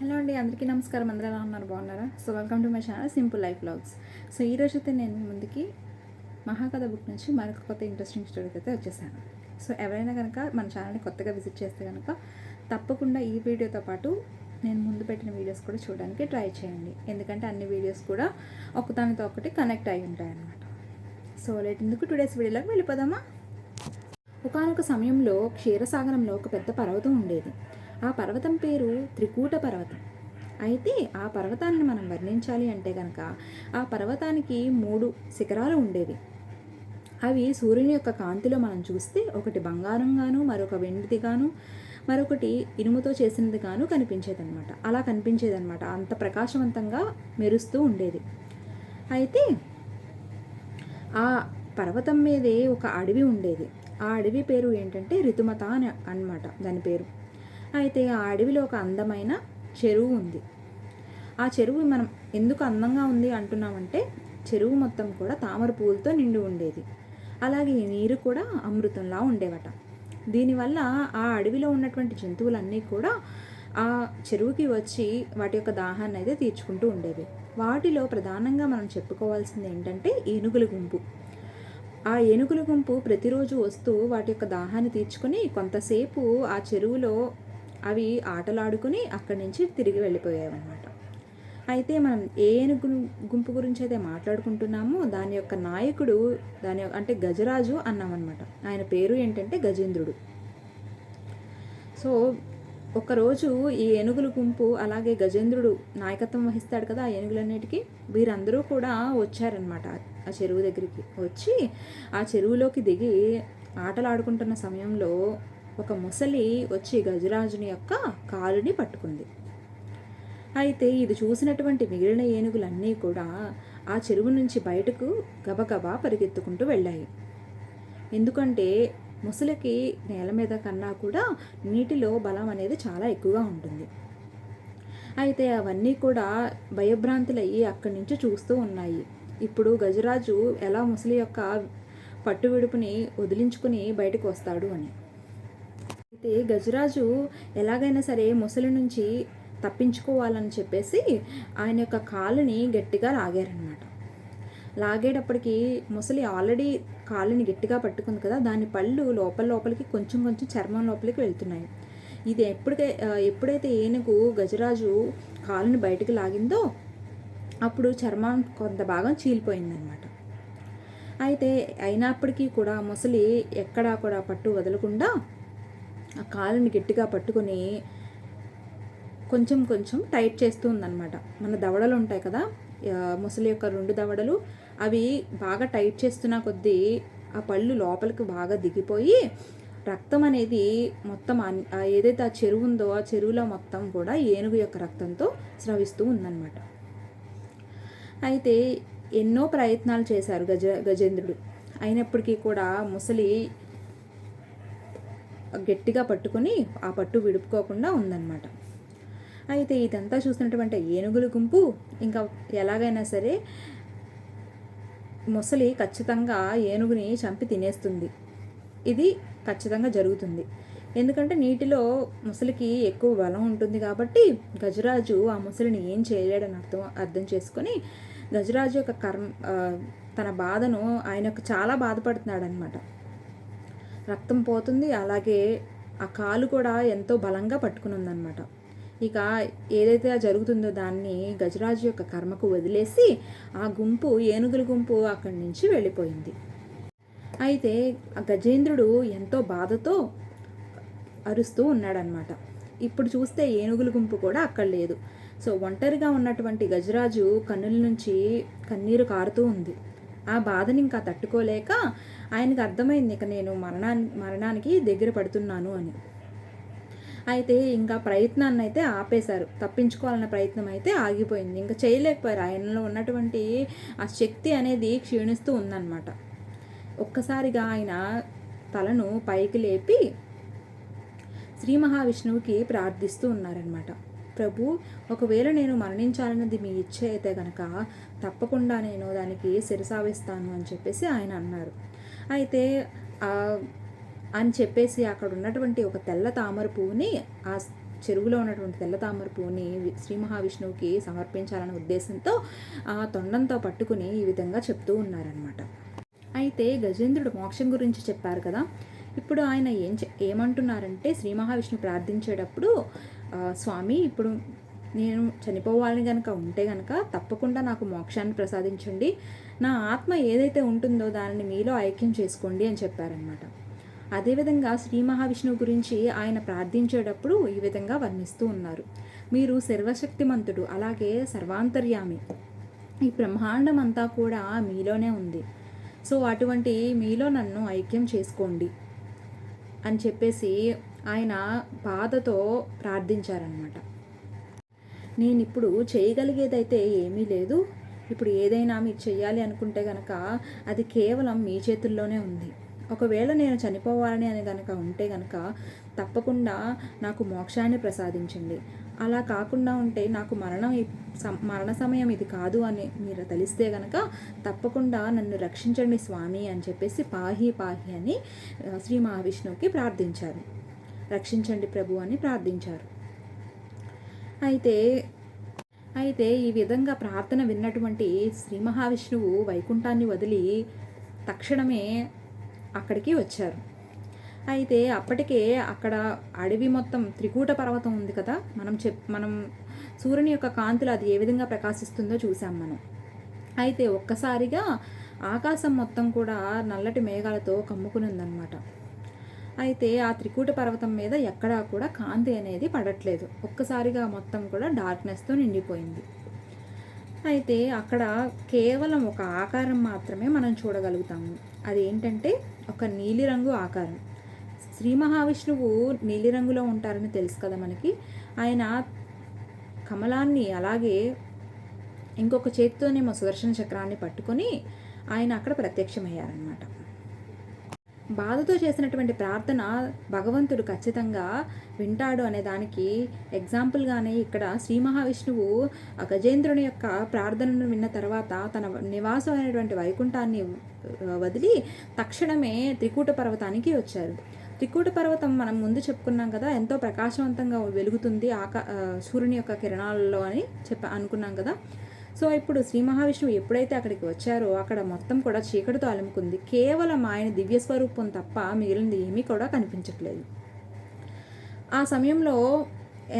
Hello అండి అందరికీ నమస్కారం. అందరూ ఎలా ఉన్నారు? బాగున్నారా? So welcome to my channel simple life blogs so ఈ రోజు అయితే నేను ముందుకి మహాకథ బుక్ నుంచి మరొక కొత్త ఇంట్రెస్టింగ్ స్టోరీకి అయితే వచ్చేసాను. సో ఎవరైనా కనుక మన ఛానల్ని కొత్తగా విజిట్ చేస్తే కనుక తప్పకుండా ఈ వీడియోతో పాటు నేను ముందు పెట్టిన వీడియోస్ కూడా చూడడానికి ట్రై చేయండి. ఎందుకంటే అన్ని వీడియోస్ కూడా ఒకదానితో ఒకటి కనెక్ట్ అయి ఉంటాయన్నమాట. సో లేట్ ఎందుకు టూ డేస్ వీడియోలోకి వెళ్ళిపోదామా? ఒకనొక సమయంలో క్షీరసాగరంలో ఒక పెద్ద పర్వతం ఉండేది. ఆ పర్వతం పేరు త్రికూట పర్వతం. అయితే ఆ పర్వతాన్ని మనం వర్ణించాలి అంటే కనుక ఆ పర్వతానికి మూడు శిఖరాలు ఉండేవి. అవి సూర్యుని యొక్క కాంతిలో మనం చూస్తే ఒకటి బంగారంగాను మరొక వెండిదిగాను మరొకటి ఇనుముతో చేసినదిగాను కనిపించేదన్నమాట. అలా కనిపించేదన్నమాట. అంత ప్రకాశవంతంగా మెరుస్తూ ఉండేది. అయితే ఆ పర్వతం మీదే ఒక అడవి ఉండేది. ఆ అడవి పేరు ఏంటంటే రితుమత అని అన్నమాట. దాని పేరు. అయితే ఆ అడవిలో ఒక అందమైన చెరువు ఉంది. ఆ చెరువు మనం ఎందుకు అందంగా ఉంది అంటున్నామంటే చెరువు మొత్తం కూడా తామర పువ్వులతో నిండి ఉండేది. అలాగే ఈ నీరు కూడా అమృతంలా ఉండేవట. దీనివల్ల ఆ అడవిలో ఉన్నటువంటి జంతువులన్నీ కూడా ఆ చెరువుకి వచ్చి వాటి యొక్క దాహాన్ని అయితే తీర్చుకుంటూ ఉండేవి. వాటిలో ప్రధానంగా మనం చెప్పుకోవాల్సింది ఏంటంటే ఏనుగుల గుంపు. ఆ ఏనుగుల గుంపు ప్రతిరోజు వస్తూ వాటి యొక్క దాహాన్ని తీర్చుకొని కొంతసేపు ఆ చెరువులో అవి ఆటలాడుకుని అక్కడి నుంచి తిరిగి వెళ్ళిపోయావన్నమాట అయితే మనం ఏ ఏనుగు గుంపు గురించి అయితే మాట్లాడుకుంటున్నామో దాని యొక్క నాయకుడు దాని యొక్క- అంటే గజరాజు అన్నామన్నమాట. ఆయన పేరు ఏంటంటే గజేంద్రుడు. సో ఒకరోజు ఈ ఏనుగుల గుంపు అలాగే గజేంద్రుడు నాయకత్వం వహిస్తాడు కదా ఆ ఏనుగులన్నిటికీ వీరందరూ కూడా వచ్చారనమాట ఆ చెరువు దగ్గరికి. వచ్చి ఆ చెరువులోకి దిగి ఆటలాడుకుంటున్న సమయంలో ఒక ముసలి వచ్చి గజరాజుని యొక్క కాలుని పట్టుకుంది. అయితే ఇది చూసినటువంటి మిగిలిన ఏనుగులన్నీ కూడా ఆ చెరువు నుంచి బయటకు గబగబా పరిగెత్తుకుంటూ వెళ్ళాయి. ఎందుకంటే ముసలికి నేల మీద కన్నా కూడా నీటిలో బలం అనేది చాలా ఎక్కువగా ఉంటుంది. అయితే అవన్నీ కూడా భయభ్రాంతులయ్యి అక్కడి నుంచి చూస్తూ ఉన్నాయి. ఇప్పుడు గజరాజు ఎలా ముసలి యొక్క పట్టు విడుపుని వదిలించుకుని బయటకు వస్తాడు అని. అయితే గజరాజు ఎలాగైనా సరే ముసలి నుంచి తప్పించుకోవాలని చెప్పేసి ఆయన యొక్క కాలుని గట్టిగా లాగారనమాట లాగేటప్పటికి ముసలి ఆల్రెడీ కాలుని గట్టిగా పట్టుకుంది కదా దాని పళ్ళు లోపల లోపలికి కొంచెం కొంచెం చర్మం లోపలికి వెళ్తున్నాయి. ఇది ఎప్పటికై ఎప్పుడైతే ఏనుగు గజరాజు కాలుని బయటకు లాగిందో అప్పుడు చర్మం కొంత భాగం చీలిపోయిందనమాట అయితే అయినప్పటికీ కూడా ముసలి ఎక్కడా కూడా పట్టు వదలకుండా ఆ కాలుని గట్టిగా పట్టుకొని కొంచెం కొంచెం టైట్ చేస్తూ ఉందన్నమాట. మన దవడలు ఉంటాయి కదా ముసలి యొక్క రెండు దవడలు అవి బాగా టైట్ చేస్తున్న కొద్దీ ఆ పళ్ళు లోపలికి బాగా దిగిపోయి రక్తం అనేది మొత్తం అన్- ఏదైతే ఆ చెరువు ఉందో ఆ చెరువులో మొత్తం కూడా ఏనుగు యొక్క రక్తంతో స్రవిస్తూ ఉందన్నమాట. అయితే ఎన్నో ప్రయత్నాలు చేశారు గజ గజేంద్రుడు. అయినప్పటికీ కూడా ముసలి గట్టిగా పట్టుకొని ఆ పట్టు విడుపుకోకుండా ఉందన్నమాట. అయితే ఇదంతా చూసినటువంటి ఏనుగుల గుంపు ఇంకా ఎలాగైనా సరే ముసలి ఖచ్చితంగా ఏనుగుని చంపి తినేస్తుంది. ఇది ఖచ్చితంగా జరుగుతుంది. ఎందుకంటే నీటిలో ముసలికి ఎక్కువ బలం ఉంటుంది కాబట్టి గజరాజు ఆ ముసలిని ఏం చేయలేడని అర్థం అర్థం చేసుకొని గజరాజు యొక్క కర్మ తన బాధను ఆయన యొక్క చాలా బాధపడుతున్నాడు అనమాట రక్తం పోతుంది. అలాగే ఆ కాలు కూడా ఎంతో బలంగా పట్టుకుని ఉందన్నమాట ఇక ఏదైతే జరుగుతుందో దాన్ని గజరాజు యొక్క కర్మకు వదిలేసి ఆ గుంపు ఏనుగుల గుంపు అక్కడి నుంచి వెళ్ళిపోయింది. అయితే ఆ గజేంద్రుడు ఎంతో బాధతో అరుస్తూ ఉన్నాడనమాట. ఇప్పుడు చూస్తే ఏనుగుల గుంపు కూడా అక్కడ లేదు. సో ఒంటరిగా ఉన్నటువంటి గజరాజు కన్నుల నుంచి కన్నీరు కారుతూ ఉంది. ఆ బాధని ఇంకా తట్టుకోలేక ఆయనకు అర్థమైంది ఇక నేను మరణాన్ని మరణానికి దగ్గర పడుతున్నాను అని. అయితే ఇంకా ప్రయత్నాన్ని అయితే ఆపేశారు. తప్పించుకోవాలన్న ప్రయత్నం అయితే ఆగిపోయింది. ఇంకా చేయలేకపోయారు. ఆయనలో ఉన్నటువంటి ఆ శక్తి అనేది క్షీణిస్తూ ఉందన్నమాట. ఒక్కసారిగా ఆయన తలను పైకి లేపి శ్రీ మహావిష్ణువుకి ప్రార్థిస్తూ ఉన్నారనమాట ప్రభు ఒకవేళ నేను మరణించాలన్నది మీ ఇచ్చ అయితే కనుక తప్పకుండా నేను దానికి శిరసావిస్తాను అని చెప్పేసి ఆయన అన్నారు. అయితే అని చెప్పేసి అక్కడ ఉన్నటువంటి ఒక తెల్ల తామర పువ్వుని ఆ చెరువులో ఉన్నటువంటి తెల్ల తామర పువ్వుని శ్రీ మహావిష్ణువుకి సమర్పించాలనే ఉద్దేశంతో ఆ తొండంతో పట్టుకుని ఈ విధంగా చెప్తూ ఉన్నారనమాట అయితే గజేంద్రుడు మోక్షం గురించి చెప్పారు కదా ఇప్పుడు ఆయన ఏం ఏమంటున్నారంటే శ్రీ మహావిష్ణువు ప్రార్థించేటప్పుడు స్వామి ఇప్పుడు నేను చనిపోవాలని కనుక ఉంటే కనుక తప్పకుండా నాకు మోక్షాన్ని ప్రసాదించండి. నా ఆత్మ ఏదైతే ఉంటుందో దానిని మీలో ఐక్యం చేసుకోండి అని చెప్పారనమాట అదేవిధంగా శ్రీ మహావిష్ణువు గురించి ఆయన ప్రార్థించేటప్పుడు ఈ విధంగా వర్ణిస్తూ ఉన్నారు. మీరు సర్వశక్తిమంతుడు అలాగే సర్వాంతర్యామి. ఈ బ్రహ్మాండం అంతా కూడా మీలోనే ఉంది. సో అటువంటి మీలో నన్ను ఐక్యం చేసుకోండి. అని చెప్పేసి ఆయన బాధతో ప్రార్థించారనమాట నేను ఇప్పుడు చేయగలిగేదైతే ఏమీ లేదు. ఇప్పుడు ఏదైనా మీరు చెయ్యాలి అనుకుంటే కనుక అది కేవలం మీ చేతుల్లోనే ఉంది. ఒకవేళ నేను చనిపోవాలని అని కనుక ఉంటే కనుక తప్పకుండా నాకు మోక్షాన్ని ప్రసాదించండి. అలా కాకుండా ఉంటే నాకు మరణం మరణ సమయం ఇది కాదు అని మీరు తెలిస్తే కనుక తప్పకుండా నన్ను రక్షించండి స్వామి అని చెప్పేసి పాహి పాహి అని శ్రీ మహావిష్ణువుకి ప్రార్థించారు. రక్షించండి ప్రభు అని ప్రార్థించారు. అయితే అయితే ఈ విధంగా ప్రార్థన విన్నటువంటి శ్రీ మహావిష్ణువు వైకుంఠాన్ని వదిలి తక్షణమే అక్కడికి వచ్చారు. అయితే అప్పటికే అక్కడ అడవి మొత్తం త్రికూట పర్వతం ఉంది కదా. మనం చెప్ మనం సూర్యుని యొక్క కాంతులు అది ఏ విధంగా ప్రకాశిస్తుందో చూసాం మనం. అయితే ఒక్కసారిగా ఆకాశం మొత్తం కూడా నల్లటి మేఘాలతో కమ్ముకుని ఉందన్నమాట. అయితే ఆ త్రికూట పర్వతం మీద ఎక్కడా కూడా కాంతి అనేది పడట్లేదు. ఒక్కసారిగా మొత్తం కూడా డార్క్నెస్తో నిండిపోయింది. అయితే అక్కడ కేవలం ఒక ఆకారం మాత్రమే మనం చూడగలుగుతాము. అదేంటంటే ఒక నీలిరంగు ఆకారం. శ్రీ మహావిష్ణువు నీలిరంగులో ఉంటారని తెలుసు కదా మనకి. ఆయన కమలాన్ని అలాగే ఇంకొక చేతితోనేమో సుదర్శన చక్రాన్ని పట్టుకొని ఆయన అక్కడ ప్రత్యక్షమయ్యారనమాట బాధతో చేసినటువంటి ప్రార్థన భగవంతుడు ఖచ్చితంగా వింటాడు అనే దానికి ఎగ్జాంపుల్గానే ఇక్కడ శ్రీ మహావిష్ణువు గజేంద్రుని యొక్క ప్రార్థనను విన్న తర్వాత తన నివాసం అయినటువంటి వైకుంఠాన్ని వదిలి తక్షణమే త్రికూట పర్వతానికి వచ్చారు. త్రికూట పర్వతం మనం ముందు చెప్పుకున్నాం కదా ఎంతో ప్రకాశవంతంగా వెలుగుతుంది ఆకా సూర్యుని యొక్క కిరణాలలో అని చెప్ప అనుకున్నాం కదా. సో ఇప్పుడు శ్రీ మహావిష్ణువు ఎప్పుడైతే అక్కడికి వచ్చారో అక్కడ మొత్తం కూడా చీకటితో అలుముకుంది. కేవలం ఆయన దివ్య స్వరూపం తప్ప మిగిలినది ఏమీ కూడా కనిపించట్లేదు. ఆ సమయంలో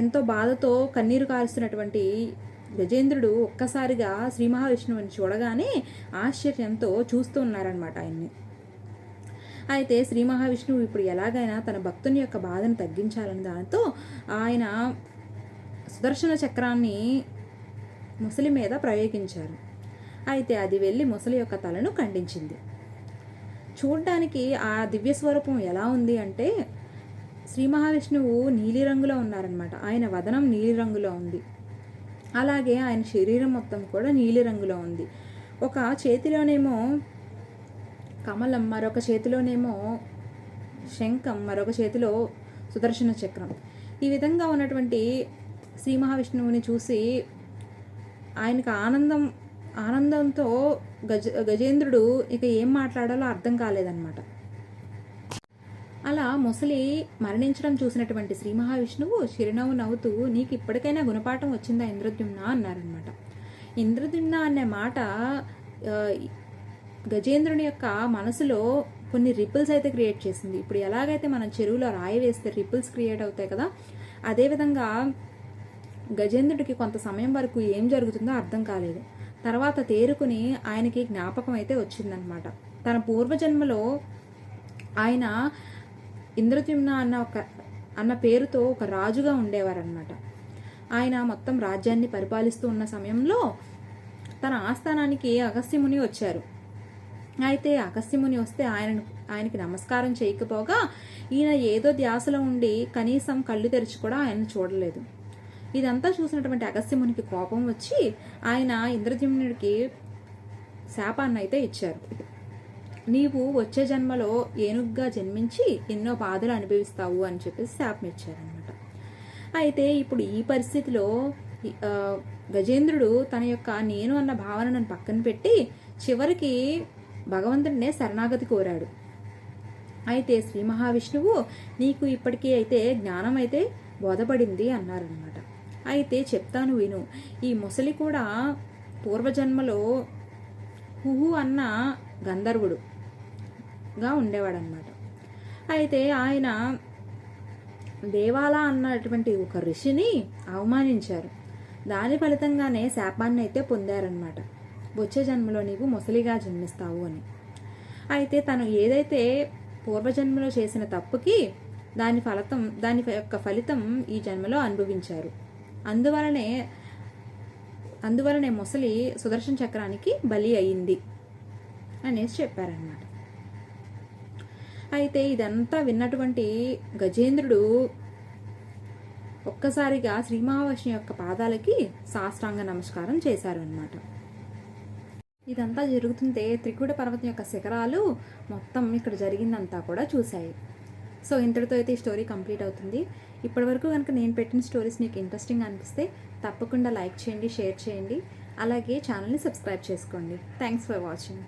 ఎంతో బాధతో కన్నీరు కారుస్తున్నటువంటి గజేంద్రుడు ఒక్కసారిగా శ్రీ మహావిష్ణువుని చూడగానే ఆశ్చర్యంతో చూస్తూ ఉన్నారనమాట ఆయన్ని. అయితే శ్రీ మహావిష్ణువు ఇప్పుడు ఎలాగైనా తన భక్తుని యొక్క బాధను తగ్గించాలని దానితో ఆయన సుదర్శన చక్రాన్ని ముసలి మీద ప్రయోగించారు. అయితే అది వెళ్ళి ముసలి యొక్క తలను ఖండించింది. చూడ్డానికి ఆ దివ్య స్వరూపం ఎలా ఉంది అంటే శ్రీ మహావిష్ణువు నీలిరంగులో ఉన్నారనమాట ఆయన వదనం నీలిరంగులో ఉంది. అలాగే ఆయన శరీరం మొత్తం కూడా నీలిరంగులో ఉంది. ఒక చేతిలోనేమో కమలం మరొక చేతిలోనేమో శంఖం మరొక చేతిలో సుదర్శన చక్రం. ఈ విధంగా ఉన్నటువంటి శ్రీ మహావిష్ణువుని చూసి ఆయనకు ఆనందం ఆనందంతో గజ గజేంద్రుడు ఇక ఏం మాట్లాడాలో అర్థం కాలేదన్నమాట. అలా ముసలి మరణించడం చూసినటువంటి శ్రీ మహావిష్ణువు చిరునవ్వు నవ్వుతూ నీకు ఇప్పటికైనా గుణపాఠం వచ్చిందా ఇంద్రద్యుమ్న? అన్నారనమాట ఇంద్రద్యుమ్న అనే మాట గజేంద్రుని యొక్క మనసులో కొన్ని రిపుల్స్ అయితే క్రియేట్ చేసింది. ఇప్పుడు ఎలాగైతే మనం చెరువులో రాయి వేస్తే రిపుల్స్ క్రియేట్ అవుతాయి కదా అదేవిధంగా గజేంద్రుడికి కొంత సమయం వరకు ఏం జరుగుతుందో అర్థం కాలేదు. తర్వాత తేరుకుని ఆయనకి జ్ఞాపకం అయితే వచ్చిందనమాట. తన పూర్వజన్మలో ఆయన ఇంద్రద్యుమ్న అన్న ఒక అన్న పేరుతో ఒక రాజుగా ఉండేవారనమాట. ఆయన మొత్తం రాజ్యాన్ని పరిపాలిస్తూ ఉన్న సమయంలో తన ఆస్థానానికి అగస్త్యముని వచ్చారు. అయితే అగస్త్యముని వస్తే ఆయన ఆయనకి నమస్కారం చేయకపోగా ఈయన ఏదో ధ్యాసలో ఉండి కనీసం కళ్ళు తెరిచి కూడా ఆయన చూడలేదు. ఇదంతా చూసినటువంటి అగస్త్యమునికి కోపం వచ్చి ఆయన ఇంద్రజిమ్నుడికి శాపాన్ని అయితే ఇచ్చారు. నీవు వచ్చే జన్మలో ఏనుగ్గా జన్మించి ఎన్నో బాధలు అనుభవిస్తావు అని చెప్పేసి శాపం ఇచ్చారనమాట అయితే ఇప్పుడు ఈ పరిస్థితిలో గజేంద్రుడు తన యొక్క నేను అన్న భావనను పక్కన పెట్టి చివరికి భగవంతుడినే శరణాగతి కోరాడు. అయితే శ్రీ మహావిష్ణువు నీకు ఇప్పటికీ అయితే జ్ఞానం అయితే బోధపడింది అన్నారనమాట అయితే చెప్తాను విను ఈ ముసలి కూడా పూర్వజన్మలో హుహు అన్న గంధర్వుడుగా ఉండేవాడనమాట అయితే ఆయన దేవాల అన్నటువంటి ఒక ఋషిని అవమానించారు. దాని ఫలితంగానే శాపాన్ని అయితే పొందారనమాట వచ్చే జన్మలో నీవు ముసలిగా జన్మిస్తావు అని. అయితే తను ఏదైతే పూర్వజన్మలో చేసిన తప్పుకి దాని ఫలితం దాని యొక్క ఫలితం ఈ జన్మలో అనుభవించారు. అందువలనే అందువలనే ముసలి సుదర్శన చక్రానికి బలి అయింది అనేసి చెప్పారనమాట అయితే ఇదంతా విన్నటువంటి గజేంద్రుడు ఒక్కసారిగా శ్రీ మహావిష్ణు యొక్క పాదాలకి సాష్టాంగ నమస్కారం చేశారు అన్నమాట ఇదంతా జరుగుతుంటే త్రికూట పర్వతం యొక్క శిఖరాలు మొత్తం ఇక్కడ జరిగిందంతా కూడా చూశాయి. సో ఇంతటితో అయితే ఈ స్టోరీ కంప్లీట్ అవుతుంది. ఇప్పటివరకు కనుక నేను పెట్టిన స్టోరీస్ మీకు ఇంట్రెస్టింగ్ అనిపిస్తే తప్పకుండా లైక్ చేయండి షేర్ చేయండి. అలాగే ఛానల్ని సబ్స్క్రైబ్ చేసుకోండి. Thanks for watching.